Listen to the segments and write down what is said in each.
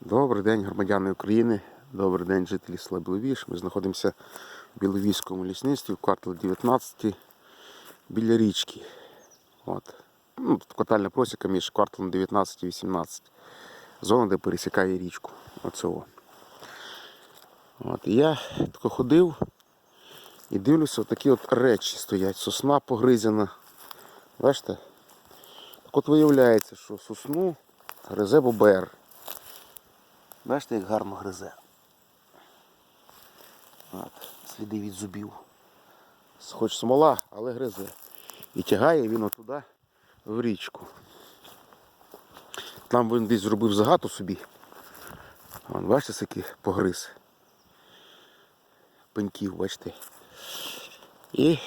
Добрий день, громадяни України. Добрий день, жителі села Біловіж. Ми знаходимося в Біловіжському лісництві в кварталі 19 біля річки. От. Ну, тут квартальна просіка між кварталом 19 і 18. Зона, де пересікає річку. Оцього. От. І я тако ходив і дивлюся, такі от речі стоять. Сосна погризена. Бачите? Так от виявляється, що сосну гризе бобер. Бачите, як гарно гризе. От, сліди від зубів. Хоч смола, але гризе. І тягає він отуди в річку. Там він десь зробив загату собі. Вон, бачите, скільки погриз. Пеньків, бачите. І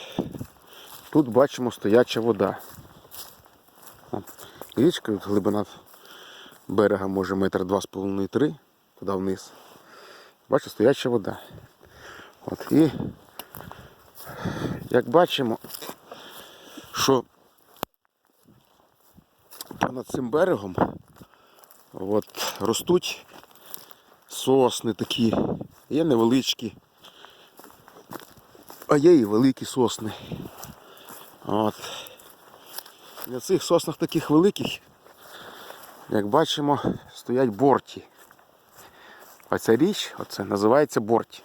тут бачимо стояча вода. Річка, глибина берега може метр два з половиною три, туди вниз. Бачите, стояча вода. От, і як бачимо, що понад цим берегом от, ростуть сосни такі, є невеличкі, а є і великі сосни. От. На цих соснах таких великих як бачимо, стоять борті. Оця річ, оце називається борті.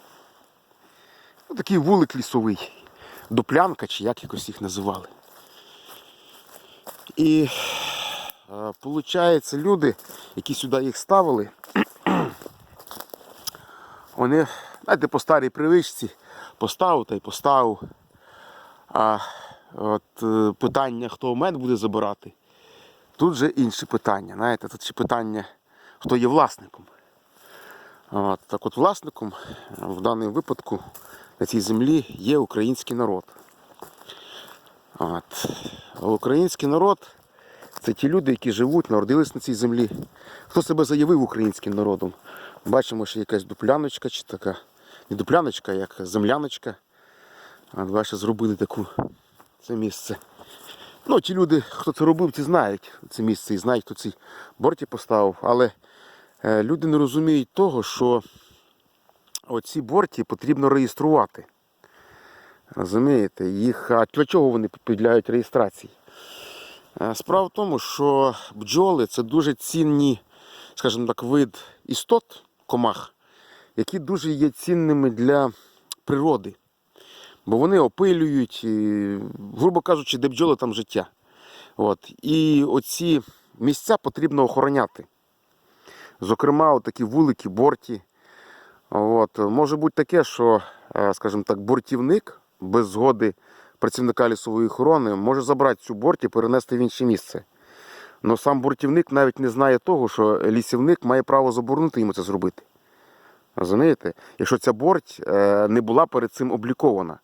Ну, такий вулик лісовий. Дуплянка чи як якось їх називали. І виходить, люди, які сюди їх ставили, вони, знаєте, по старій привичці поставив та й поставив. А от е, питання, хто мед буде забирати, Тут же інші питання. Знаєте, тут ще питання, хто є власником. От, так от власником в даному випадку на цій землі є український народ. От. Український народ це ті люди, які живуть, народились на цій землі. Хто себе заявив українським народом? Бачимо, що якась дупляночка чи така. Не дупляночка, як земляночка. Бачите, зробили таку це місце. Ну, ті люди, хто це робив, ті знають це місце і знають, хто ці борті поставив. Але е, люди не розуміють того, що оці борті потрібно реєструвати. Розумієте, їх, а для чого вони підлягають реєстрації? Е, Справа в тому, що бджоли це дуже цінні, скажімо так, вид істот, комах, які дуже є цінними для природи. Бо вони опилюють, і, грубо кажучи, де бджоли там життя. От. І оці місця потрібно охороняти. Зокрема, такі вулики, борті. От. Може бути таке, що, е, скажімо так, бортівник без згоди працівника лісової охорони може забрати цю борт і перенести в інше місце. Але сам бортівник навіть не знає того, що лісівник має право заборонити йому це зробити. Розумієте? Якщо ця борть е, не була перед цим облікована.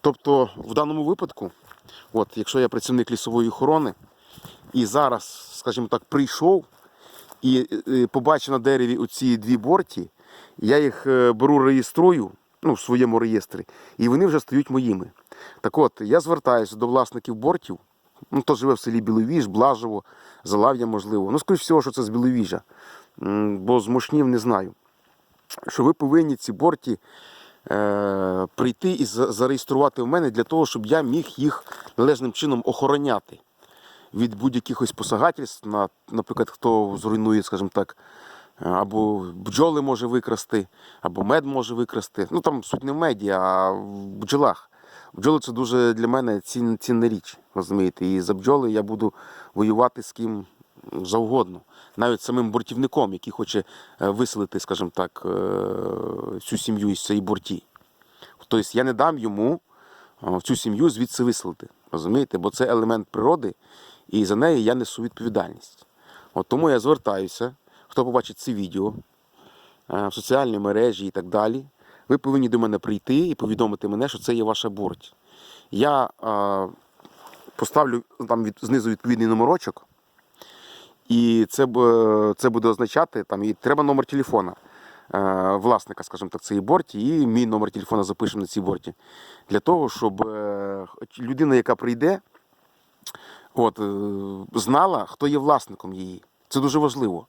Тобто, в даному випадку, от, якщо я працівник лісової охорони і зараз, скажімо так, прийшов і е, побачив на дереві оці дві борті, я їх е, беру, реєструю ну, в своєму реєстрі, і вони вже стають моїми. Так от, я звертаюся до власників бортів, ну, хто живе в селі Біловіж, Блажево, Залав'я, можливо. Ну, скоріш всього, що це з Біловіжа, бо з Мошнів не знаю. Що ви повинні ці борті е, прийти і зареєструвати в мене для того, щоб я міг їх належним чином охороняти від будь-яких ось посагательств, на, наприклад, хто зруйнує, скажімо так, е, або бджоли може викрасти, або мед може викрасти. Ну там суть не в меді, а в бджолах. Бджоли це дуже для мене цін, цінна річ, розумієте. І за бджоли я буду воювати з ким завгодно. Навіть самим бортівником, який хоче е, виселити, скажімо так, е, всю сім'ю із цієї борті. Тобто я не дам йому е, цю сім'ю звідси виселити. Розумієте? Бо це елемент природи, і за неї я несу відповідальність. От тому я звертаюся, хто побачить це відео е, в соціальній мережі і так далі. Ви повинні до мене прийти і повідомити мене, що це є ваша борть. Я е, поставлю там від, знизу відповідний номерочок, і це, це буде означати, там і треба номер телефона е, власника, скажімо так, цієї борті, і мій номер телефона запишемо на цій борті. Для того, щоб людина, яка прийде, от, е, знала, хто є власником її. Це дуже важливо.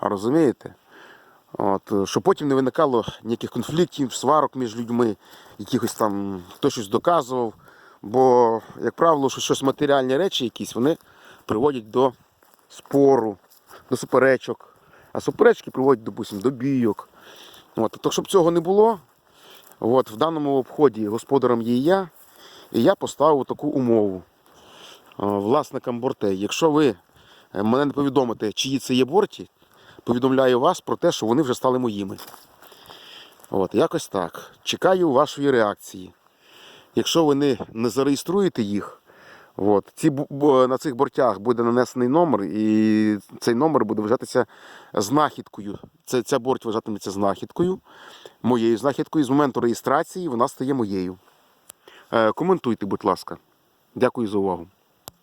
Розумієте? От, е, щоб потім не виникало ніяких конфліктів, сварок між людьми, якихось там хто щось доказував. Бо, як правило, що щось матеріальні речі якісь, вони приводять до спору, до суперечок. А суперечки приводять, допустим, до бійок. От, то, щоб цього не було, от, в даному обході господарем є я, і я поставив таку умову власникам бортей. Якщо ви е, мене не повідомите, чиї це є борті, повідомляю вас про те, що вони вже стали моїми. От, якось так. Чекаю вашої реакції. Якщо ви не, не зареєструєте їх, от, ці, бу- на цих бортях буде нанесений номер, і цей номер буде вважатися знахідкою. Це, ця борт вважатиметься знахідкою, моєю знахідкою. З моменту реєстрації вона стає моєю. Е, коментуйте, будь ласка. Дякую за увагу.